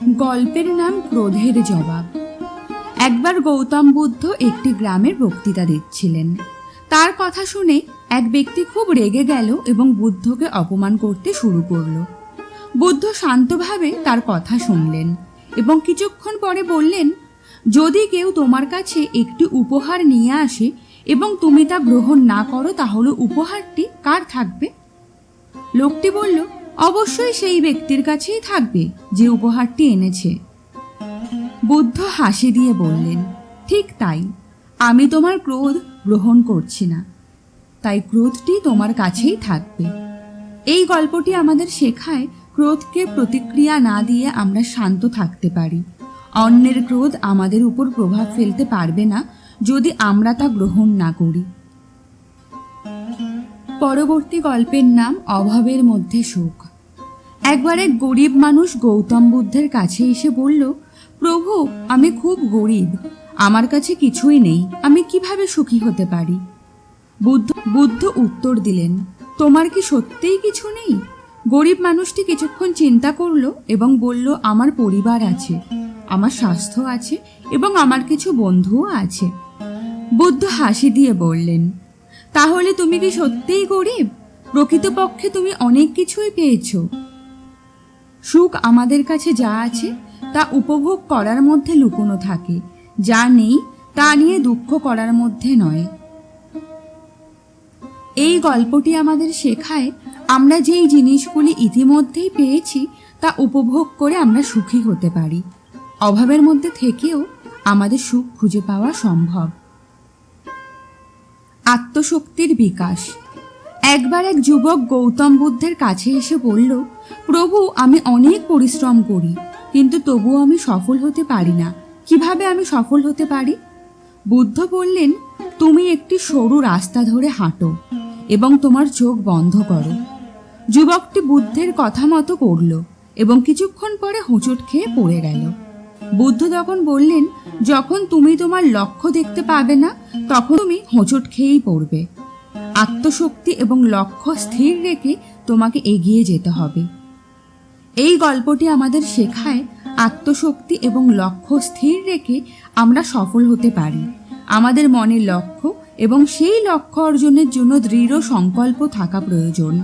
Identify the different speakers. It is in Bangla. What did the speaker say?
Speaker 1: গল্পের নাম ক্রোধের জবাব। একবার গৌতম বুদ্ধ একটি গ্রামের বক্তৃতা দিচ্ছিলেন। তার কথা শুনে এক ব্যক্তি খুব রেগে গেল এবং বুদ্ধকে অপমান করতে শুরু করল। বুদ্ধ শান্তভাবে তার কথা শুনলেন এবং কিছুক্ষণ পরে বললেন, যদি কেউ তোমার কাছে একটি উপহার নিয়ে আসে এবং তুমি তা গ্রহণ না করো তাহলে উপহারটি কার থাকবে? লোকটি বলল অবশ্যই সেই ব্যক্তির কাছেই থাকবে যে উপহারটি এনেছে। বুদ্ধ হাসি দিয়ে বললেন, ঠিক তাই, আমি তোমার ক্রোধ গ্রহণ করছি না। তাই ক্রোধটি তোমার কাছেই থাকবে। এই গল্পটি আমাদের শেখায় ক্রোধকে প্রতিক্রিয়া না দিয়ে আমরা শান্ত থাকতে পারি। অন্যের ক্রোধ আমাদের উপর প্রভাব ফেলতে পারবে না যদি আমরা তা গ্রহণ না করি। পরবর্তী গল্পের নাম অভাবের মধ্যে সুখ। একবার এক গরিব মানুষ গৌতম বুদ্ধের কাছে এসে বলল, প্রভু, আমি খুব গরিব। আমার কাছে কিছুই নেই। আমি কীভাবে সুখী হতে পারি? বুদ্ধ বুদ্ধ উত্তর দিলেন, তোমার কি সত্যিই কিছু নেই? গরিব মানুষটি কিছুক্ষণ চিন্তা করল এবং বলল, আমার পরিবার আছে, আমার স্বাস্থ্য আছে এবং আমার কিছু বন্ধুও আছে। বুদ্ধ হাসি দিয়ে বললেন তাহলে তুমি কি সত্যিই গরিব? প্রকৃতপক্ষে তুমি অনেক কিছুই পেয়েছ। সুখ আমাদের কাছে যা আছে, তা উপভোগ করার মধ্যে লুকোনো থাকে। যা নেই, তা নিয়ে দুঃখ করার মধ্যে নয়। এই গল্পটি আমাদের শেখায়, আমরা যেই জিনিসগুলি ইতিমধ্যেই পেয়েছি, তা উপভোগ করে আমরা সুখী হতে পারি। অভাবের মধ্যে থেকেও আমাদের সুখ খুঁজে পাওয়া সম্ভব। আত্মশক্তির বিকাশ। একবার এক যুবক গৌতম বুদ্ধের কাছে এসে বলল, প্রভু, আমি অনেক পরিশ্রম করি, কিন্তু তবুও আমি সফল হতে পারি না। কীভাবে আমি সফল হতে পারি? বুদ্ধ বললেন, তুমি একটি সরু রাস্তা ধরে হাঁটো এবং তোমার চোখ বন্ধ করো। যুবকটি বুদ্ধের কথা মতো করল এবং কিছুক্ষণ পরে হোঁচট খেয়ে পড়ে গেল। বুদ্ধ তখন বললেন, যখন তুমি তোমার লক্ষ্য দেখতে পাবে না, তখন তুমি হোঁচট খেয়েই পড়বে। আত্মশক্তি এবং লক্ষ্য স্থির রেখে তোমাকে এগিয়ে যেতে হবে। এই গল্পটি আমাদের শেখায় আত্মশক্তি এবং লক্ষ্য স্থির রেখে আমরা সফল হতে পারি। আমাদের মনে লক্ষ্য এবং সেই লক্ষ্য অর্জনের জন্য দৃঢ় সংকল্প থাকা প্রয়োজন।